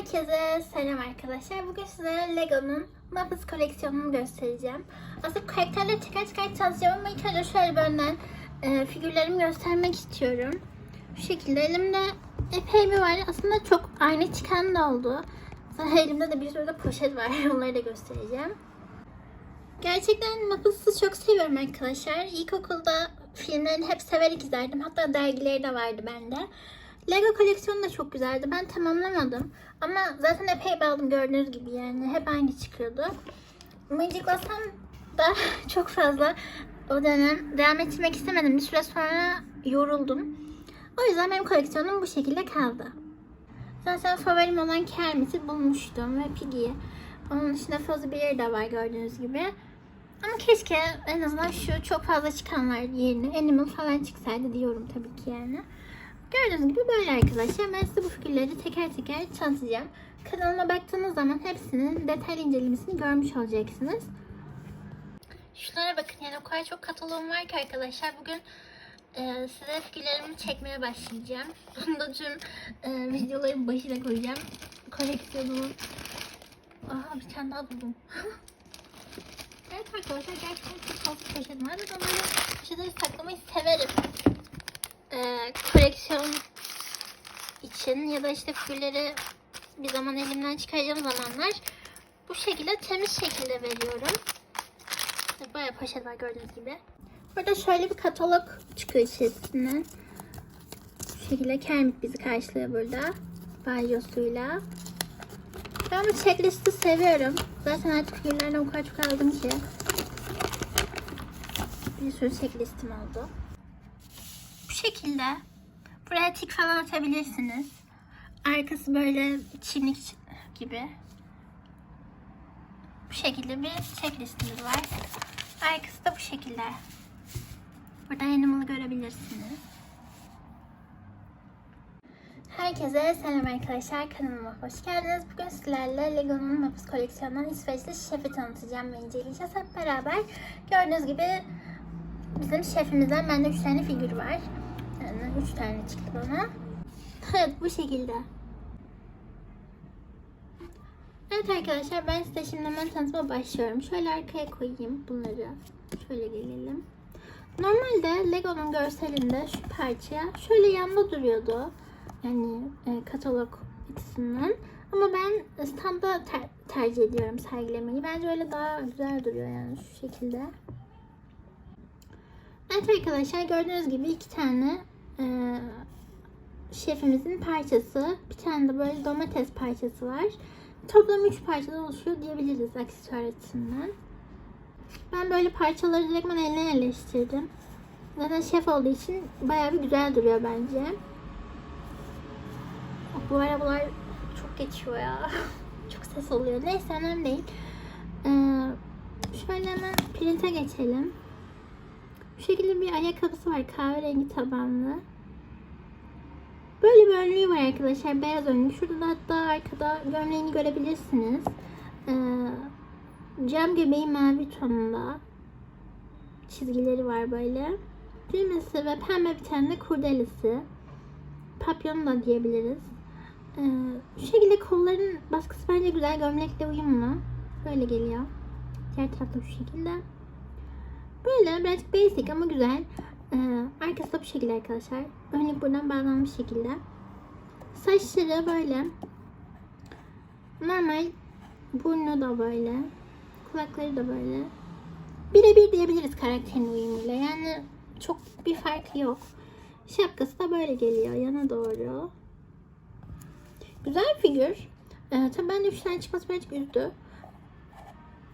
Herkese selam arkadaşlar. Bugün sizlere Lego'nun Muppets koleksiyonunu göstereceğim. Aslında karakterleri teker teker tanıtacağım ama ilk önce şöyle bir e, figürlerimi göstermek istiyorum. Bu şekilde elimde epey bir var. Aslında çok aynı çıkan da oldu. Zaten elimde de bir sürü de poşet var. Onları da göstereceğim. Gerçekten Muppets'ı çok seviyorum arkadaşlar. İlkokulda filmlerini hep severek izlerdim. Hatta dergileri de vardı bende. Lego koleksiyonu da çok güzeldi. Ben tamamlamadım. Ama zaten epey aldım gördüğünüz gibi yani. Hep aynı çıkıyordu. Mıncıklasam da çok fazla o dönem devam ettirmek istemedim. Bir süre sonra yoruldum. O yüzden benim koleksiyonum bu şekilde kaldı. Zaten favorim olan Kermit'i bulmuştum ve Piggy'yi. Onun dışında Fuzzy Bear de var gördüğünüz gibi. Ama keşke en azından şu çok fazla çıkanlar yerine Animal falan çıksaydı diyorum tabii ki yani. Gördüğünüz gibi böyle arkadaşlar. Ben size bu figürleri teker teker tanıtacağım. Kanalıma baktığınız zaman hepsinin detaylı incelemesini görmüş olacaksınız. Şunlara bakın yani o kadar çok kataloğum var ki arkadaşlar. Bugün e, size figürlerimi çekmeye başlayacağım. Bunu da tüm e, videoların başına koyacağım. Koleksiyonumun. Aha bir tane daha buldum. evet arkadaşlar gerçekten çok fazla poşetim var. Ben böyle poşetleri saklamayı severim koleksiyon için ya da işte figürleri bir zaman elimden çıkaracağım zamanlar bu şekilde temiz şekilde veriyorum. Bayağı poşet var gördüğünüz gibi. Burada şöyle bir katalog çıkıyor içerisinden. Bu şekilde Kermit bizi karşılıyor burada. Balyosuyla. Ben bu checklisti seviyorum. Zaten artık figürlerden o kadar çok aldım ki. Bir sürü checklistim oldu şekilde. Buraya tik falan atabilirsiniz. Arkası böyle çimlik gibi. Bu şekilde bir checklistimiz var. Arkası da bu şekilde. Burada animal'ı görebilirsiniz. Herkese selam arkadaşlar. Kanalıma hoş geldiniz. Bugün sizlerle Lego'nun Muppets koleksiyonundan İsveçli şefi tanıtacağım ve inceleyeceğiz hep beraber. Gördüğünüz gibi bizim şefimizden bende 3 tane figür var. Yani 3 tane çıktı bana. Evet bu şekilde. Evet arkadaşlar ben size şimdi hemen tanıtıma başlıyorum. Şöyle arkaya koyayım bunları. Şöyle gelelim. Normalde Lego'nun görselinde şu parça şöyle yanda duruyordu. Yani e, katalog açısından. Ama ben standa ter- tercih ediyorum sergilemeyi. Bence öyle daha güzel duruyor yani şu şekilde. Evet arkadaşlar gördüğünüz gibi iki tane e, şefimizin parçası. Bir tane de böyle domates parçası var. Toplam 3 parçadan oluşuyor diyebiliriz aksesuar açısından. Ben böyle parçaları direktmen eline yerleştirdim. Zaten şef olduğu için bayağı bir güzel duruyor bence. Bu arabalar çok geçiyor ya. çok ses oluyor. Neyse önemli değil. Ee, şöyle hemen print'e geçelim. Bu şekilde bir ayakkabısı var kahverengi tabanlı. Böyle bir önlüğü var arkadaşlar. Beyaz önlük. Şurada da hatta arkada gömleğini görebilirsiniz. Ee, cam göbeği mavi tonunda. Çizgileri var böyle. Düğmesi ve pembe bir tane de kurdelesi. Papyon da diyebiliriz. Ee, şu şekilde kolların baskısı bence güzel. Gömlekle uyumlu. Böyle geliyor. Diğer tarafta şu şekilde. Böyle birazcık basic ama güzel. Ee, arkası da bu şekilde arkadaşlar. Önlük buradan bağlanmış şekilde. Saçları böyle. Normal. Burnu da böyle. Kulakları da böyle. Birebir diyebiliriz karakterin uyumuyla. Yani çok bir farkı yok. Şapkası da böyle geliyor yana doğru. Güzel figür. Ee, tabii ben de 3 tane çıkması birazcık üzdü.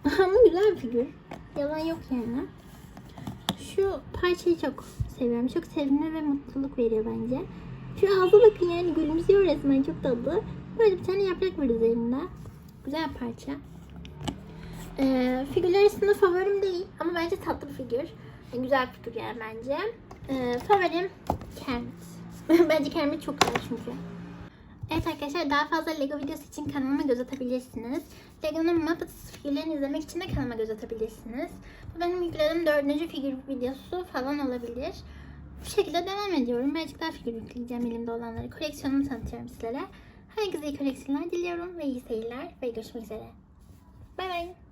Ama güzel figür. Yalan yok yani. Şu parçayı çok seviyorum. Çok sevimli ve mutluluk veriyor bence. Şu ağza bakın yani gülümsüyor resmen çok tatlı. Böyle bir tane yaprak var üzerinde. Güzel parça. Ee, figürler arasında favorim değil ama bence tatlı bir figür. Yani güzel bir figür yani bence. Ee, favorim Kermit. bence Kermit çok güzel çünkü. Evet arkadaşlar daha fazla Lego videosu için kanalıma göz atabilirsiniz. Lego'nun Muppets figürlerini izlemek için de kanalıma göz atabilirsiniz. Bu benim yükladığım dördüncü figür videosu falan olabilir. Bu şekilde devam ediyorum. Birazcık daha figür yükleyeceğim elimde olanları. Koleksiyonumu tanıtıyorum sizlere. Herkese iyi koleksiyonlar diliyorum ve iyi seyirler ve görüşmek üzere. Bay bay.